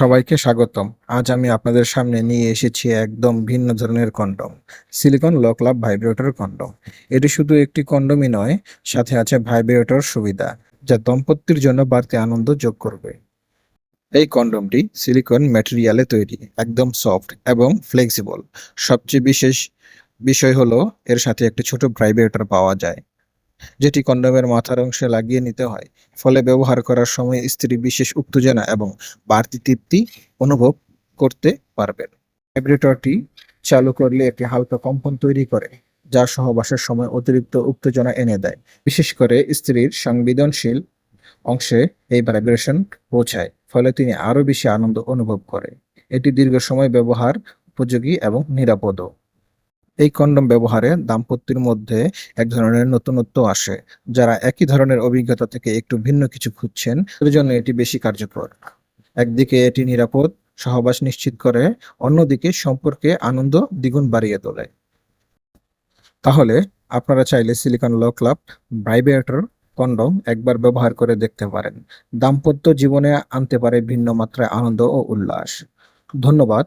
সবাইকে স্বাগতম। আজ আমি আপনাদের সামনে নিয়ে এসেছি একদম ভিন্ন ধরনের condom, silicone lock love vibrator condom. এটি শুধু একটি কন্ডমই নয়, সাথে আছে ভাইব্রেটর সুবিধা, যা দম্পতির জন্য বাড়তি আনন্দ যোগ করবে। এই কন্ডমটি সিলিকন ম্যাটেরিয়ালে তৈরি, একদম সফট এবং ফ্লেক্সিবল। সবচেয়ে বিশেষ বিষয় হলো, এর সাথে একটি ছোট ভাইব্রেটর পাওয়া যায়। যেটি কন্ডমের মাথার অংশে লাগিয়ে নিতে হয়। ফলে ব্যবহার করার সময় স্ত্রী বিশেষ উত্তেজনা এবং বাড়তি তৃপ্তি অনুভব করতে পারবেন। ভাইব্রেটরটি চালু করলে একটি হালকা কম্পন তৈরি করে, যা সহবাসের সময় অতিরিক্ত উত্তেজনা এনে দেয়। বিশেষ করে স্ত্রীর সংবেদনশীল অংশে এই ভাইব্রেশন পৌঁছায়, ফলে তিনি আরও বেশি আনন্দ অনুভব করে। এটি দীর্ঘ সময় ব্যবহার, উপযোগী এবং নিরাপদও। এই কন্ডম ব্যবহারে দাম্পত্যের মধ্যে এক ধরনের নতুনত্ব আসে, যারা একই ধরনের অভিজ্ঞতা থেকে একটু ভিন্ন কিছু খুঁজছেন তাদের জন্য এটি বেশি কার্যকর। একদিকে এটি নিরাপদ, সহবাস নিশ্চিত করে, অন্যদিকে সম্পর্কে আনন্দ দ্বিগুণ বাড়িয়ে তোলে। তাহলে আপনারা চাইলে সিলিকন ল ক্লাব ভাইব্রেটর কন্ডম একবার ব্যবহার করে দেখতে পারেন। দাম্পত্য জীবনে আনতে পারে ভিন্ন মাত্রায় আনন্দ ও উল্লাস। ধন্যবাদ।